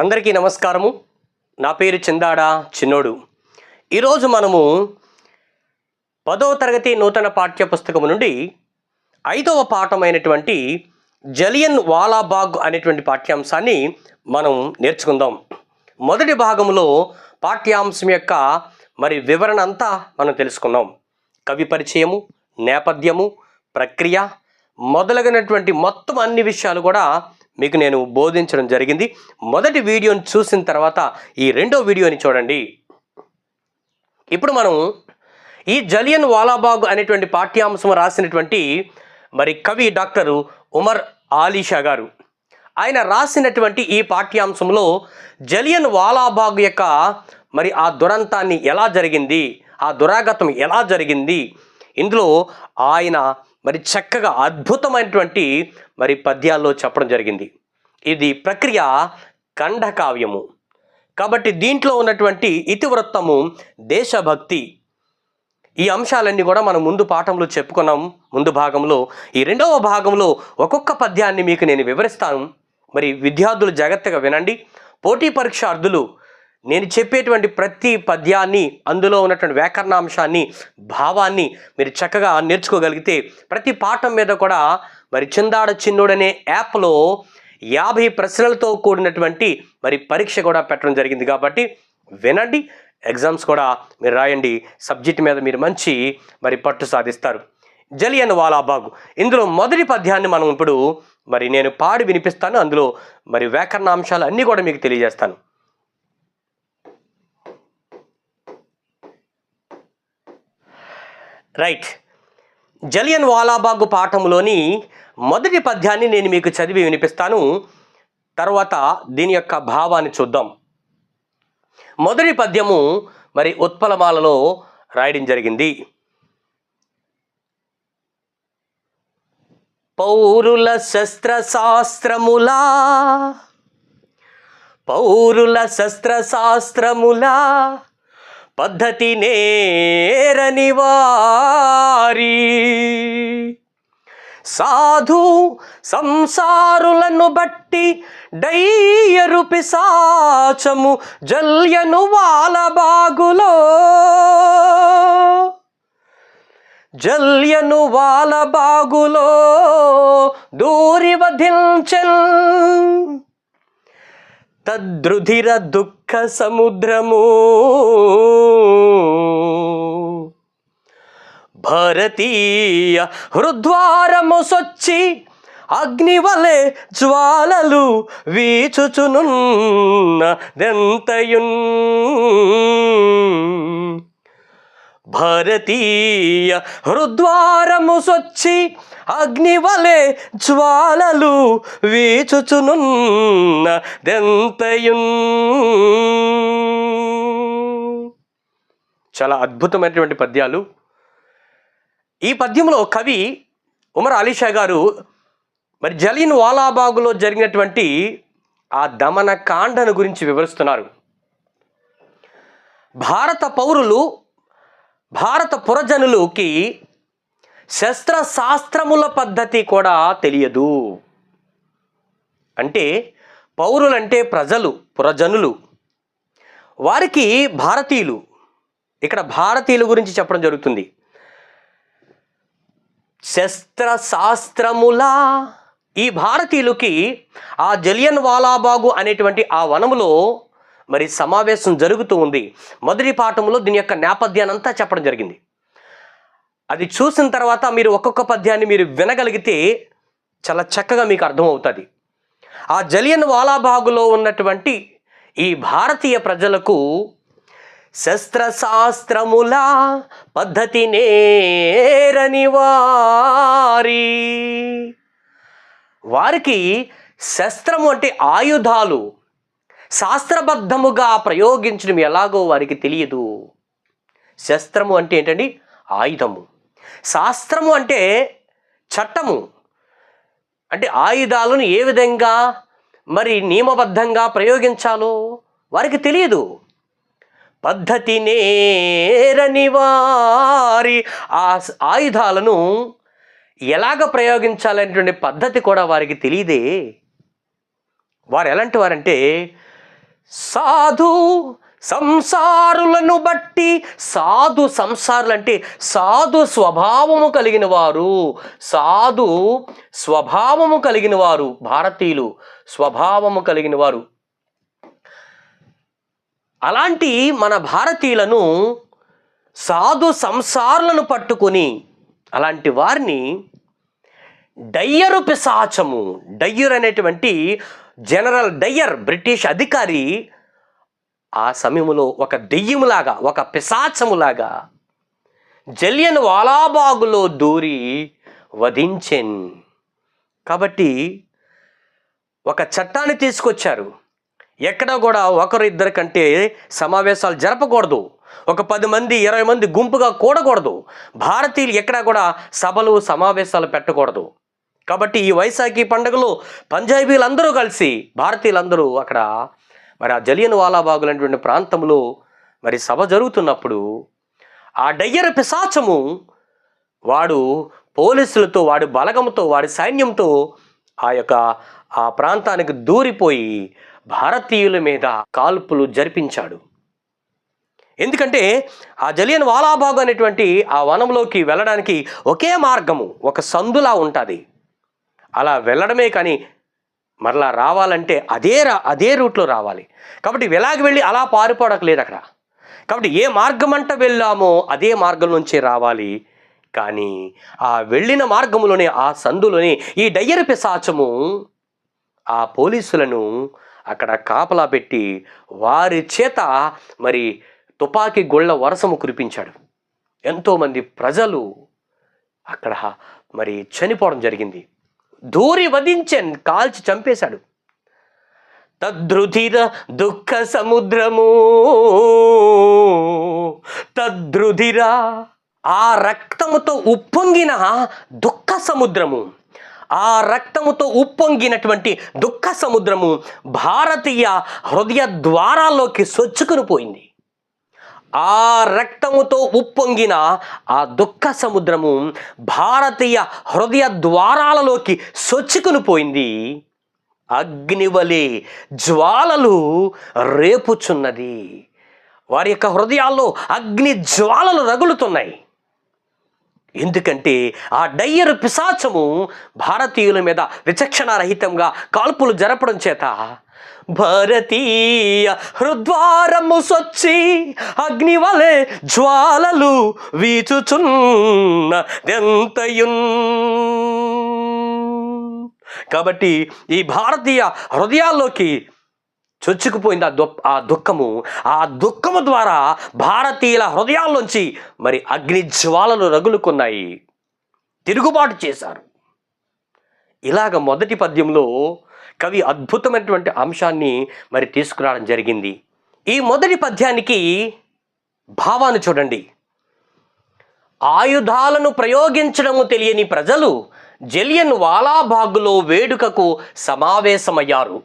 అందరికీ నమస్కారము. నా పేరు చందాడ చిన్నోడు. ఈరోజు మనము పదో తరగతి నూతన పాఠ్య పుస్తకం నుండి ఐదవ పాఠమైనటువంటి జలియన్ వాలాబాగ్ అనేటువంటి పాఠ్యాంశాన్ని మనం నేర్చుకుందాం. మొదటి భాగంలో పాఠ్యాంశం యొక్క మరి వివరణ అంతా మనం తెలుసుకుందాం. కవి పరిచయము నేపథ్యము ప్రక్రియ మొదలగినటువంటి మొత్తం అన్ని విషయాలు కూడా మీకు నేను బోధించడం జరిగింది. మొదటి వీడియోని చూసిన తర్వాత ఈ రెండో వీడియోని చూడండి. ఇప్పుడు మనం ఈ జలియన్ వాలాబాగ్ అనేటువంటి పాఠ్యాంశం రాసినటువంటి మరి కవి డాక్టర్ ఉమర్ ఆలీషా గారు. ఆయన రాసినటువంటి ఈ పాఠ్యాంశంలో జలియన్ వాలాబాగ్ యొక్క మరి ఆ దురంతాన్ని ఎలా జరిగింది? ఆ దురాగతం ఎలా జరిగింది? ఇందులో ఆయన మరి చక్కగా అద్భుతమైనటువంటి మరి పద్యాల్లో చెప్పడం జరిగింది. ఇది ప్రక్రియ ఖండకావ్యము. కాబట్టి దీంట్లో ఉన్నటువంటి ఇతివృత్తము దేశభక్తి. ఈ అంశాలన్నీ కూడా మనం ముందు పాఠంలో చెప్పుకున్నాం. ముందు భాగంలో ఈ రెండవ భాగంలో ఒక్కొక్క పద్యాన్ని మీకు నేను వివరిస్తాను. మరి విద్యార్థులు జాగ్రత్తగా వినండి. పోటీ పరీక్షార్థులు నేను చెప్పేటువంటి ప్రతి పద్యాన్ని అందులో ఉన్నటువంటి వ్యాకరణాంశాన్ని భావాన్ని మీరు చక్కగా నేర్చుకోగలిగితే ప్రతి పాఠం మీద కూడా మరి చిందాడ చిన్నోడనే యాప్లో యాభై ప్రశ్నలతో కూడినటువంటి మరి పరీక్ష కూడా పెట్టడం జరిగింది కాబట్టి వినండి. ఎగ్జామ్స్ కూడా మీరు రాయండి. సబ్జెక్ట్ మీద మీరు మంచి మరి పట్టు సాధిస్తారు. జలియన్ వాలాబాగు ఇందులో మొదటి పద్యాన్ని మనం ఇప్పుడు మరి నేను పాడి వినిపిస్తాను. అందులో మరి వ్యాకరణాంశాలు అన్నీ కూడా మీకు తెలియజేస్తాను. రైట్ జలియన్ వాలాబాగ్ పాఠంలోని మొదటి పద్యాన్ని నేను మీకు చదివి వినిపిస్తాను. తర్వాత దీని యొక్క భావాన్ని చూద్దాం. మొదటి పద్యము మరి ఉత్పలమాలలో రాయడం జరిగింది. పౌరుల శస్త్రశాస్త్రములా పౌరుల శస్త్రశాస్త్రములా పద్ధతి నేరని వారి సాధు సంసారులను బట్టి డయ్యరు పిశాచము జల్యను వాలబాగులో జల్యను వాలబాగులో దూరి వధించన్. తద్రుధిర దుఃఖ సముద్రము భారతీయ హృద్వారము సొచ్చి అగ్నివలే జ్వాలలు వీచుచునున్న దెంతయున్ భారతీయ హృద్వారము సొచ్చి అగ్నివలే జ్వాలలు వీచుచునున్న దెంతయున్ చాలా అద్భుతమైనటువంటి పద్యాలు. ఈ పద్యంలో కవి ఉమర్ అలీషా గారు మరి జలీన్ వాలాబాగులో జరిగినటువంటి ఆ దమన కాండను గురించి వివరిస్తున్నారు. భారత పౌరులు భారత పురజనులకి శస్త్రశాస్త్రముల పద్ధతి కూడా తెలియదు. అంటే పౌరులంటే ప్రజలు పురజనులు. వారికి భారతీయులు ఇక్కడ భారతీయుల గురించి చెప్పడం జరుగుతుంది. శస్త్రశాస్త్రములా ఈ భారతీయులకి ఆ జలియన్ వాలాబాగు అనేటువంటి ఆ వనములో మరి సమావేశం జరుగుతూ ఉంది. మొదటి పాఠంలో దీని యొక్క నేపథ్యాన్ని అంతా చెప్పడం జరిగింది. అది చూసిన తర్వాత మీరు ఒక్కొక్క పద్యాన్ని మీరు వినగలిగితే చాలా చక్కగా మీకు అర్థమవుతుంది. ఆ జలియన్ వాలాబాగులో ఉన్నటువంటి ఈ భారతీయ ప్రజలకు శస్త్రశాస్త్రముల పద్ధతి నేరని వారి. వారికి శస్త్రము అంటే ఆయుధాలు శాస్త్రబద్ధముగా ప్రయోగించడం ఎలాగో వారికి తెలియదు. శస్త్రము అంటే ఏంటండి? ఆయుధము. శాస్త్రము అంటే చట్టము. అంటే ఆయుధాలను ఏ విధంగా మరి నియమబద్ధంగా ప్రయోగించాలో వారికి తెలియదు. పద్ధతి నేరని వారి ఆ స- ఆయుధాలను ఎలాగ ప్రయోగించాలనేటువంటి పద్ధతి కూడా వారికి తెలియదే. వారు ఎలాంటి వారంటే సాధు సంసారులను బట్టి సాధు సంసారులు అంటే సాధు స్వభావము కలిగిన వారు సాధు స్వభావము కలిగిన వారు భారతీయులు స్వభావము కలిగిన వారు. అలాంటి మన భారతీయులను సాధు సంసారులను పట్టుకొని అలాంటి వారిని డయ్యరు పిశాచము. డయ్యర్ అనేటువంటి జనరల్ డయ్యర్ బ్రిటిష్ అధికారి ఆ సమయంలో ఒక దెయ్యములాగా ఒక పిశాచములాగా జలియన్ వాలాబాగులో దూరి వధించెన్. కాబట్టి ఒక చట్టాన్ని తీసుకొచ్చారు. ఎక్కడ కూడా ఒకరు కంటే సమావేశాలు జరపకూడదు. ఒక పది మంది ఇరవై మంది గుంపుగా కూడకూడదు. భారతీయులు ఎక్కడా కూడా సభలు సమావేశాలు పెట్టకూడదు. కాబట్టి ఈ వైశాఖి పండుగలో పంజాబీలందరూ కలిసి భారతీయులందరూ అక్కడ మరి ఆ జలియన్ వాలాబాగు అనేటువంటి ప్రాంతంలో మరి సభ జరుగుతున్నప్పుడు ఆ డయ్యర పిశాచము వాడు పోలీసులతో వాడి బలగంతో వాడి సైన్యంతో ఆ యొక్క ఆ ప్రాంతానికి దూరిపోయి భారతీయుల మీద కాల్పులు జరిపించాడు. ఎందుకంటే ఆ జలియన్ వాలాబాగు అనేటువంటి ఆ వనంలోకి వెళ్ళడానికి ఒకే మార్గము ఒక సందులా ఉంటుంది. అలా వెళ్ళడమే కానీ మరలా రావాలంటే అదే రా అదే రూట్లో రావాలి. కాబట్టి ఎలాగ వెళ్ళి అలా పారిపోవడం అక్కడ. కాబట్టి ఏ మార్గం అంట వెళ్ళామో అదే మార్గం నుంచి రావాలి. కానీ ఆ వెళ్ళిన మార్గంలోనే ఆ సందులోనే ఈ డయ్యర పిశాచము ఆ పోలీసులను అక్కడ కాపలా పెట్టి వారి చేత మరి తుపాకీ గొళ్ళ వరసము కురిపించాడు. ఎంతోమంది ప్రజలు అక్కడ మరి చనిపోవడం జరిగింది. దూరి వధించన్ కాల్చి చంపేశాడు. తద్రుధిర దుఃఖ సముద్రము తద్రుధిర ఆ రక్తముతో ఉప్పొంగిన దుఃఖ సముద్రము ఆ రక్తముతో ఉప్పొంగినటువంటి దుఃఖ సముద్రము భారతీయ హృదయ ద్వారాల్లోకి సొచ్చుకుని పోయింది. ఆ రక్తముతో ఉప్పొంగిన ఆ దుఃఖ సముద్రము భారతీయ హృదయ ద్వారాలలోకి సొచ్చుకుని పోయింది. అగ్నివలే జ్వాలలు రేపుచున్నది. వారి యొక్క హృదయాల్లో అగ్ని జ్వాలలు రగులుతున్నాయి. ఎందుకంటే ఆ డయ్యరు పిశాచము భారతీయుల మీద విచక్షణారహితంగా కాల్పులు జరపడం చేత భారతీయ హృద్వారము సొచ్చి అగ్నివలే జ్వాలలు వీచుచున్న దెంతయున్. కాబట్టి ఈ భారతీయ హృదయాల్లోకి చొచ్చుకుపోయింది ఆ దు ఆ దుఃఖము. ఆ దుఃఖము ద్వారా భారతీయుల హృదయాల్లోంచి మరి అగ్ని జ్వాలలు రగులుకున్నాయి. తిరుగుబాటు చేశారు. ఇలాగ మొదటి పద్యంలో కవి అద్భుతమైనటువంటి అంశాన్ని మరి తీసుకురావడం జరిగింది. ఈ మొదటి పద్యానికి భావాన్ని చూడండి. ఆయుధాలను ప్రయోగించడము తెలియని ప్రజలు జలియన్ వాలాబాగులో వేడుకకు సమావేశమయ్యారు.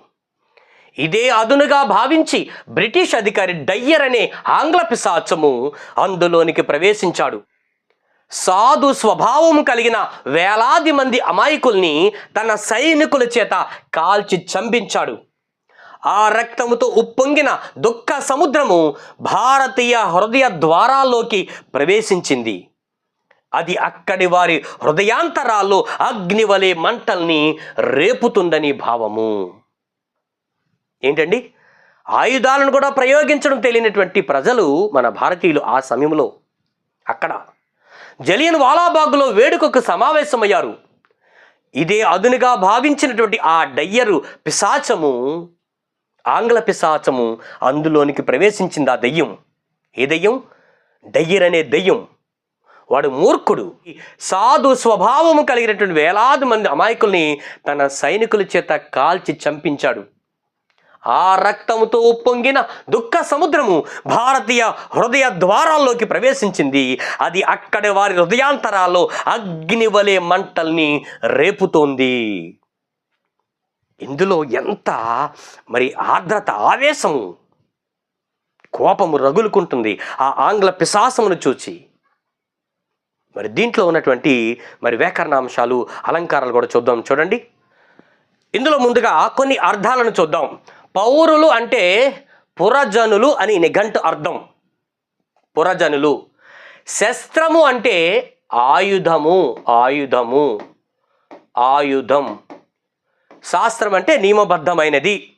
ఇదే అదునుగా భావించి బ్రిటిష్ అధికారి డయ్యర్ అనే ఆంగ్ల పిశాచము అందులోనికి ప్రవేశించాడు. సాధు స్వభావం కలిగిన వేలాది మంది అమాయకుల్ని తన సైనికుల చేత కాల్చి చంపించాడు. ఆ రక్తముతో ఉప్పొంగిన దుఃఖ సముద్రము భారతీయ హృదయ ద్వారాల్లోకి ప్రవేశించింది. అది అక్కడి వారి హృదయాంతరాల్లో అగ్నివలే మంటల్ని రేపుతుందని భావము. ఏంటండి? ఆయుధాలను కూడా ప్రయోగించడం తెలియనటువంటి ప్రజలు మన భారతీయులు ఆ సమయంలో. అక్కడ జలియన్ వాలాబాగ్లో వేడుకకు సమావేశమయ్యారు. ఇదే అదునుగా భావించినటువంటి ఆ డయ్యరు పిశాచము ఆంగ్ల పిశాచము అందులోనికి ప్రవేశించింది ఆ దెయ్యం. ఏ దెయ్యం? డయ్యర్ అనే దెయ్యం. వాడు మూర్ఖుడు. సాధు స్వభావము కలిగినటువంటి వేలాది మంది అమాయకుల్ని తన సైనికుల చేత కాల్చి చంపించాడు. ఆ రక్తముతో ఉప్పొంగిన దుఃఖ సముద్రము భారతీయ హృదయ ద్వారాల్లోకి ప్రవేశించింది. అది అక్కడి వారి హృదయాంతరాల్లో అగ్నివలే మంటల్ని రేపుతోంది. ఇందులో ఎంత మరి ఆర్ద్రత ఆవేశము కోపము రగులుకుంటుంది ఆ ఆంగ్ల పిశాసమును చూచి. మరి దీంట్లో ఉన్నటువంటి మరి వ్యాకరణాంశాలు అలంకారాలు కూడా చూద్దాం చూడండి. ఇందులో ముందుగా కొన్ని అర్థాలను చూద్దాం. పౌరులు అంటే పురజనులు అని నిఘంటు అర్థం. పురజనులు. శస్త్రము అంటే ఆయుధము ఆయుధము ఆయుధం. శాస్త్రం అంటే నియమబద్ధమైనది.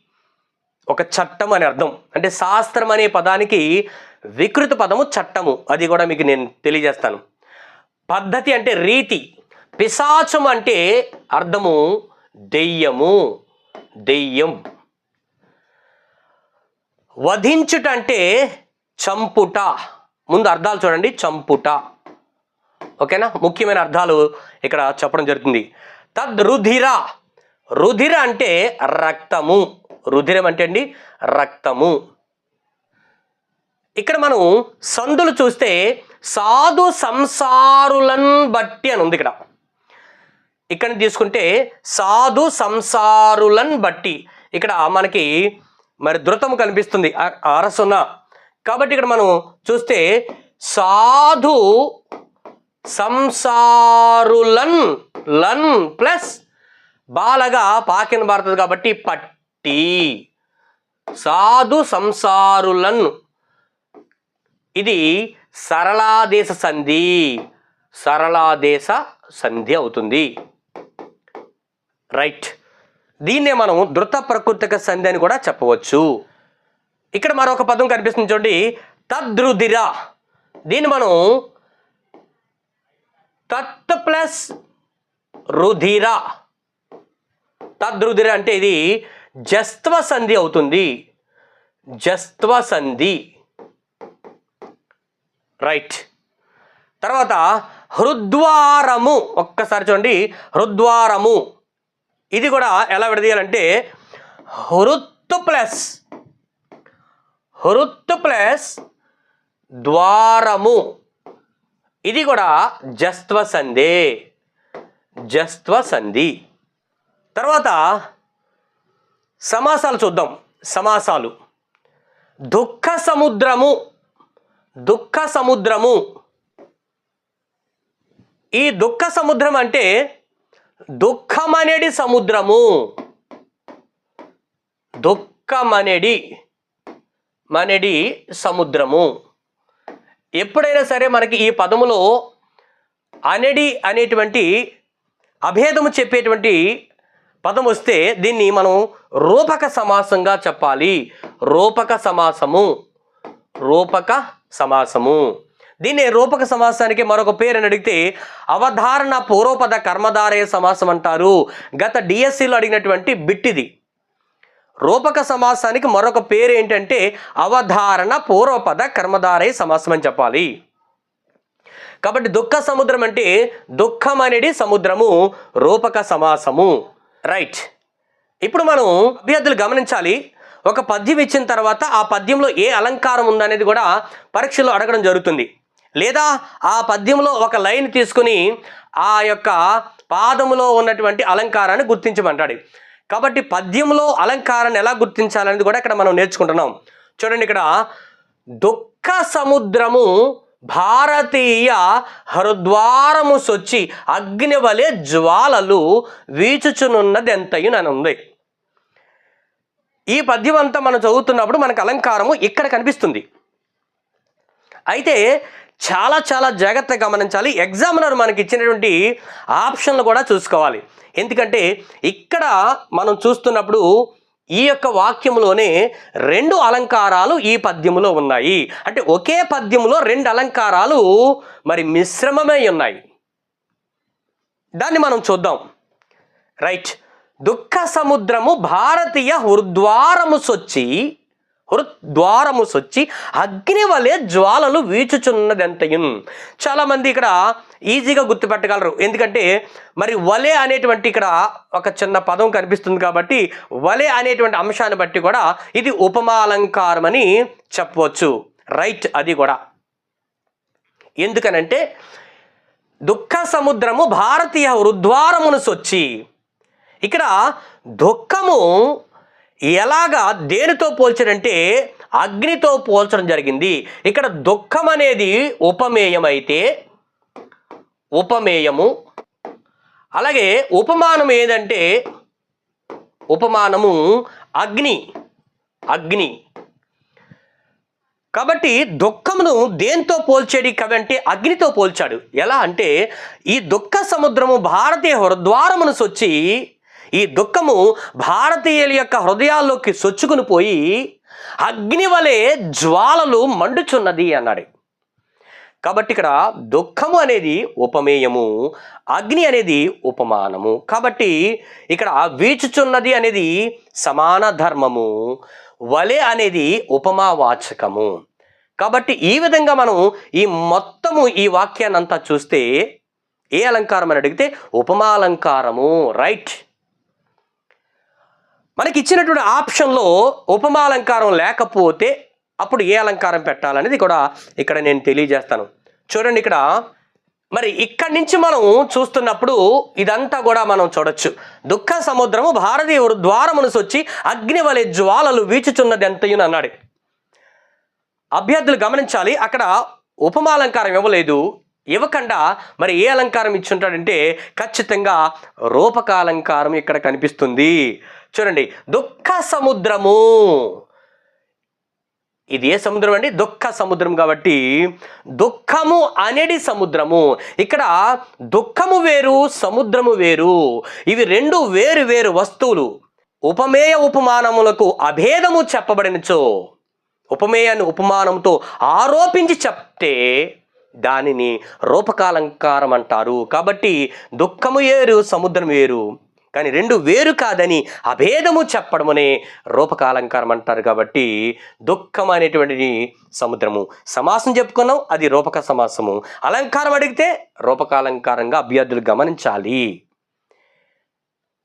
ఒక చట్టం అని అర్థం. అంటే శాస్త్రం అనే పదానికి వికృత పదము చట్టము. అది కూడా మీకు నేను తెలియజేస్తాను. పద్ధతి అంటే రీతి. పిశాచం అంటే అర్థము దెయ్యము దెయ్యం. వధించుట అంటే చంపుట. ముందు అర్థాలు చూడండి చంపుట. ఓకేనా? ముఖ్యమైన అర్థాలు ఇక్కడ చెప్పడం జరుగుతుంది. తద్ రుధిర రుధిర అంటే రక్తము. రుధిరం అంటే అండి రక్తము. ఇక్కడ మనం సందులు చూస్తే సాధు సంసారులను బట్టి అని ఉంది ఇక్కడ. ఇక్కడ తీసుకుంటే సాధు సంసారులను బట్టి. ఇక్కడ మనకి మరి ధృతం కనిపిస్తుంది. అరసున. అరసున్న కాబట్టి ఇక్కడ మనం చూస్తే సాధు సంసారులన్ లన్ ప్లస్ బాలగా పాకిన భారతది కాబట్టి పట్టి. సాధు సంసారులన్. ఇది సరళాదేశ సంధి. సరళాదేశ సంధి అవుతుంది. రైట్. దీన్నే మనం ధృత ప్రకృతిక సంధి అని కూడా చెప్పవచ్చు. ఇక్కడ మరొక పదం కనిపిస్తుంది చూడండి. తద్రుదిర. దీన్ని మనం తత్ ప్లస్ రుధిర. తద్రుదిర అంటే ఇది జస్త్వ సంధి అవుతుంది. జస్త్వ సంధి. రైట్. తర్వాత హృద్వారము. ఒక్కసారి చూడండి. హృద్వారము. ఇది కూడా ఎలా విడదీయాలంటే హృత్తు ప్లస్ హృత్తు ప్లస్ ద్వారము. ఇది కూడా జస్త్వ సంధి జస్త్వ సంధి తర్వాత సమాసాలు చూద్దాం సమాసాలు. దుఃఖ సముద్రము దుఃఖ సముద్రము. ఈ దుఃఖ సముద్రం అంటే దుఃఖమనేది సముద్రము. దుఃఖమనేది మనేది సముద్రము. ఎప్పుడైనా సరే మనకి ఈ పదములో అనడి అనేటువంటి అభేదము చెప్పేటువంటి పదం వస్తే దీన్ని మనం రూపక సమాసంగా చెప్పాలి. రూపక సమాసము. రూపక సమాసము. దీన్నే రూపక సమాసానికి మరొక పేరు అని అడిగితే అవధారణ పూర్వపద కర్మధారయ సమాసం అంటారు. గత డిఎస్సిలో అడిగినటువంటి బిట్టిది. రూపక సమాసానికి మరొక పేరు ఏంటంటే అవధారణ పూర్వపద కర్మధారయ సమాసం అని చెప్పాలి. కాబట్టి దుఃఖ సముద్రం అంటే దుఃఖం అనేది సముద్రము రూపక సమాసము. రైట్. ఇప్పుడు మనం అభ్యర్థులు గమనించాలి. ఒక పద్యం ఇచ్చిన తర్వాత ఆ పద్యంలో ఏ అలంకారం ఉందనేది కూడా పరీక్షలో అడగడం జరుగుతుంది. లేదా ఆ పద్యంలో ఒక లైన్ తీసుకుని ఆ యొక్క పాదములో ఉన్నటువంటి అలంకారాన్ని గుర్తించమంటాడు. కాబట్టి పద్యంలో అలంకారాన్ని ఎలా గుర్తించాలనేది కూడా ఇక్కడ మనం నేర్చుకుంటున్నాం. చూడండి ఇక్కడ దుఃఖ సముద్రము భారతీయ హరుద్వారము సొచ్చి అగ్ని వలె జ్వాలలు వీచుచునున్నది ఎంతయు ఉంది ఈ పద్యం అంతా మనం చదువుతున్నప్పుడు మనకు అలంకారము ఇక్కడ కనిపిస్తుంది. అయితే చాలా చాలా జాగ్రత్తగా గమనించాలి. ఎగ్జామినర్ మనకి ఇచ్చినటువంటి ఆప్షన్లు కూడా చూసుకోవాలి. ఎందుకంటే ఇక్కడ మనం చూస్తున్నప్పుడు ఈ యొక్క వాక్యంలోనే రెండు అలంకారాలు ఈ పద్యములో ఉన్నాయి. అంటే ఒకే పద్యములో రెండు అలంకారాలు మరి మిశ్రమమై ఉన్నాయి. దాన్ని మనం చూద్దాం. రైట్ దుఃఖ సముద్రము భారతీయ హృద్వారము సొచ్చి హృద్వారము సొచ్చి అగ్ని వలె జ్వాలలు వీచుచున్నదెంతయున్. చాలామంది ఇక్కడ ఈజీగా గుర్తుపెట్టగలరు. ఎందుకంటే మరి వలె అనేటువంటి ఇక్కడ ఒక చిన్న పదం కనిపిస్తుంది కాబట్టి వలె అనేటువంటి అంశాన్ని బట్టి కూడా ఇది ఉపమాలంకారం అని చెప్పవచ్చు. రైట్ అది కూడా. ఎందుకనంటే దుఃఖ సముద్రము భారతీయ హృద్వారమును సొచ్చి ఇక్కడ దుఃఖము ఎలాగా దేనితో పోల్చడంటే అగ్నితో పోల్చడం జరిగింది. ఇక్కడ దుఃఖం అనేది ఉపమేయమైతే ఉపమేయము అలాగే ఉపమానం ఏదంటే ఉపమానము అగ్ని అగ్ని. కాబట్టి దుఃఖమును దేంతో పోల్చాడు కదంటే అగ్నితో పోల్చాడు. ఎలా అంటే ఈ దుఃఖ సముద్రము భారతీయ హృద్వారమును సొచ్చి ఈ దుఃఖము భారతీయుల యొక్క హృదయాల్లోకి సొచ్చుకుని పోయి అగ్ని వలె జ్వాలలు మండుచున్నది అన్నాడు. కాబట్టి ఇక్కడ దుఃఖము అనేది ఉపమేయము అగ్ని అనేది ఉపమానము. కాబట్టి ఇక్కడ వీచుచున్నది అనేది సమాన ధర్మము వలె అనేది ఉపమావాచకము. కాబట్టి ఈ విధంగా మనం ఈ మొత్తము ఈ వాక్యాన్ని అంతా చూస్తే ఏ అలంకారం అని అడిగితే ఉపమాలంకారము రైట్. మనకి ఇచ్చినటువంటి ఆప్షన్లో ఉపమాలంకారం లేకపోతే అప్పుడు ఏ అలంకారం పెట్టాలనేది కూడా ఇక్కడ నేను తెలియజేస్తాను. చూడండి ఇక్కడ. మరి ఇక్కడి నుంచి మనం చూస్తున్నప్పుడు ఇదంతా కూడా మనం చూడొచ్చు. దుఃఖ సముద్రము భారతీయ ద్వారమును వచ్చి అగ్నివలె జ్వాలలు వీచుచున్నది ఎంతయుని అన్నాడు. అభ్యర్థులు గమనించాలి అక్కడ ఉపమాలంకారం ఇవ్వలేదు. ఇవ్వకుండా మరి ఏ అలంకారం ఇచ్చుంటాడంటే ఖచ్చితంగా రూపకాలంకారం ఇక్కడ కనిపిస్తుంది. చూడండి దుఃఖ సముద్రము. ఇది ఏ సముద్రం అండి? దుఃఖ సముద్రం కాబట్టి దుఃఖము అనేది సముద్రము. ఇక్కడ దుఃఖము వేరు సముద్రము వేరు. ఇవి రెండు వేరు వేరు వస్తువులు. ఉపమేయ ఉపమానములకు అభేదము చెప్పబడినచో ఉపమేయాన్ని ఉపమానంతో ఆరోపించి చెప్తే దానిని రూపకాలంకారం అంటారు. కాబట్టి దుఃఖము వేరు సముద్రం వేరు. కానీ రెండు వేరు కాదని అభేదము చెప్పడమనే రూపకాలంకారం అంటారు కాబట్టి దుఃఖం అనేటువంటిది సముద్రము. సమాసం చెప్పుకున్నాం అది రూపక సమాసము. అలంకారం అడిగితే రూపకాలంకారంగా అభ్యర్థులు గమనించాలి.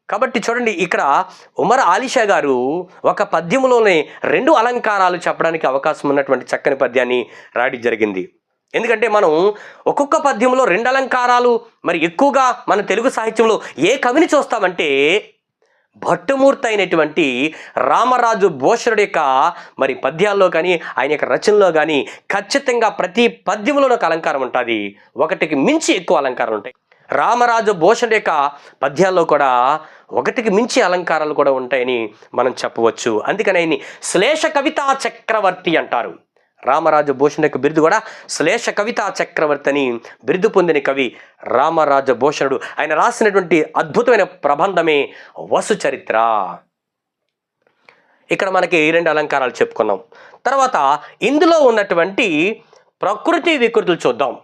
కాబట్టి చూడండి ఇక్కడ ఉమర్ ఆలిషా గారు ఒక పద్యములోనే రెండు అలంకారాలు చెప్పడానికి అవకాశం ఉన్నటువంటి చక్కని పద్యాన్ని రాయడం జరిగింది. ఎందుకంటే మనం ఒక్కొక్క పద్యంలో రెండు అలంకారాలు మరి ఎక్కువగా మన తెలుగు సాహిత్యంలో ఏ కవిని చూస్తామంటే భట్టుమూర్తి అయినటువంటి రామరాజు భూషణుడి యొక్క మరి పద్యాల్లో కానీ ఆయన యొక్క రచనలో కానీ ఖచ్చితంగా ప్రతి పద్యంలోనూ ఒక అలంకారం ఉంటుంది. ఒకటికి మించి ఎక్కువ అలంకారాలు ఉంటాయి. రామరాజు భూషణుడి యొక్క పద్యాల్లో కూడా ఒకటికి మించి అలంకారాలు కూడా ఉంటాయని మనం చెప్పవచ్చు. అందుకని ఆయన్ని శ్లేష కవితా చక్రవర్తి అంటారు. రామరాజు భూషణకు బిరుదు కూడా శ్లేష కవితా చక్రవర్తిని బిరుదు పొందిన కవి రామరాజ భూషణుడు. ఆయన రాసినటువంటి అద్భుతమైన ప్రబంధమే వసు చరిత్ర. ఇక్కడ మనకి ఈ రెండు అలంకారాలు చెప్పుకున్నాం. తర్వాత ఇందులో ఉన్నటువంటి ప్రకృతి వికృతులు చూద్దాం.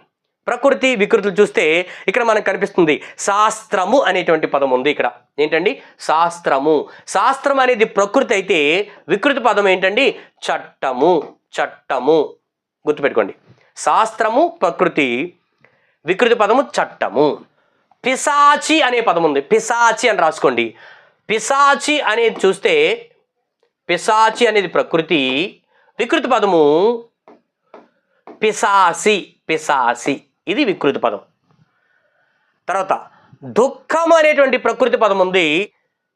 ప్రకృతి వికృతులు చూస్తే ఇక్కడ మనకు కనిపిస్తుంది శాస్త్రము అనేటువంటి పదం ఉంది ఇక్కడ. ఏంటండి? శాస్త్రము. శాస్త్రం అనేది ప్రకృతి అయితే వికృతి పదం ఏంటండి? చట్టము. చట్టము. గుర్తుపెట్టుకోండి. శాస్త్రము ప్రకృతి వికృతి పదము చట్టము. పిశాచి అనే పదం ఉంది పిశాచి అని రాసుకోండి. పిశాచి అనేది చూస్తే పిశాచి అనేది ప్రకృతి వికృతి పదము పిశాసి పిశాసి. ఇది వికృతి పదం. తర్వాత దుఃఖం అనేటువంటి ప్రకృతి పదం ఉంది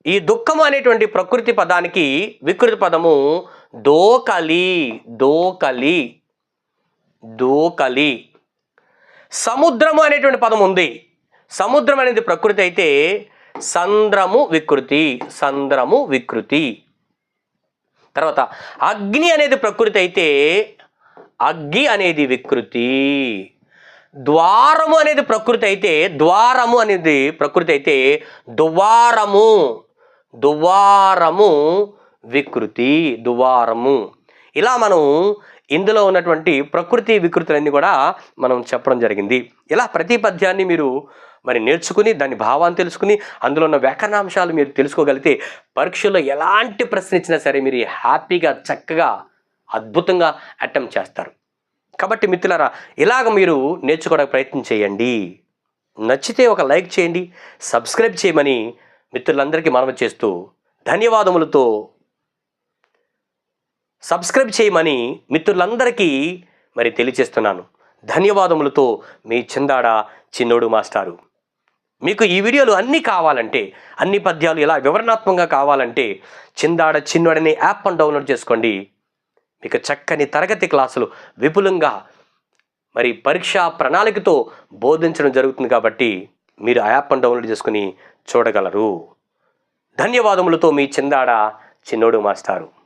ఈ దుఃఖం అనేటువంటి ప్రకృతి పదానికి వికృతి పదము దోకలి దోకలి దోకలి. సముద్రము అనేటువంటి పదం ఉంది. సముద్రం అనేది ప్రకృతి అయితే సంద్రము వికృతి సంద్రము వికృతి. తర్వాత అగ్ని అనేది ప్రకృతి అయితే అగ్గి అనేది వికృతి. ద్వారము అనేది ప్రకృతి అయితే ద్వారము అనేది ప్రకృతి అయితే దువారము దువారము వికృతి దువారము. ఇలా మనం ఇందులో ఉన్నటువంటి ప్రకృతి వికృతులన్నీ కూడా మనం చెప్పడం జరిగింది. ఇలా ప్రతి పద్యాన్ని మీరు మరి నేర్చుకుని దాని భావాన్ని తెలుసుకుని అందులో ఉన్న వ్యాకరణాంశాలు మీరు తెలుసుకోగలిగితే పరీక్షల్లో ఎలాంటి ప్రశ్న ఇచ్చినా సరే మీరు హ్యాపీగా చక్కగా అద్భుతంగా అటెంప్ట్ చేస్తారు. కాబట్టి మిత్రులారా ఇలాగ మీరు నేర్చుకోవడానికి ప్రయత్నం చేయండి. నచ్చితే ఒక లైక్ చేయండి సబ్స్క్రైబ్ చేయమని మిత్రులందరికీ మనవి చేస్తూ ధన్యవాదములతో సబ్స్క్రైబ్ చేయమని మిత్రులందరికీ మరి తెలియజేస్తున్నాను. ధన్యవాదములతో మీ చిందాడ చిన్నోడు మాస్టారు. మీకు ఈ వీడియోలు అన్నీ కావాలంటే అన్ని పద్యాలు ఇలా వివరణాత్మకంగా కావాలంటే చిందాడ చిన్నోడనే యాప్ను డౌన్లోడ్ చేసుకోండి. మీకు చక్కని తరగతి క్లాసులు విపులంగా మరి పరీక్షా ప్రణాళికతో బోధించడం జరుగుతుంది కాబట్టి మీరు ఆ యాప్ను డౌన్లోడ్ చేసుకుని చూడగలరు. ధన్యవాదములతో మీ చిందాడ చిన్నోడు మాస్టారు.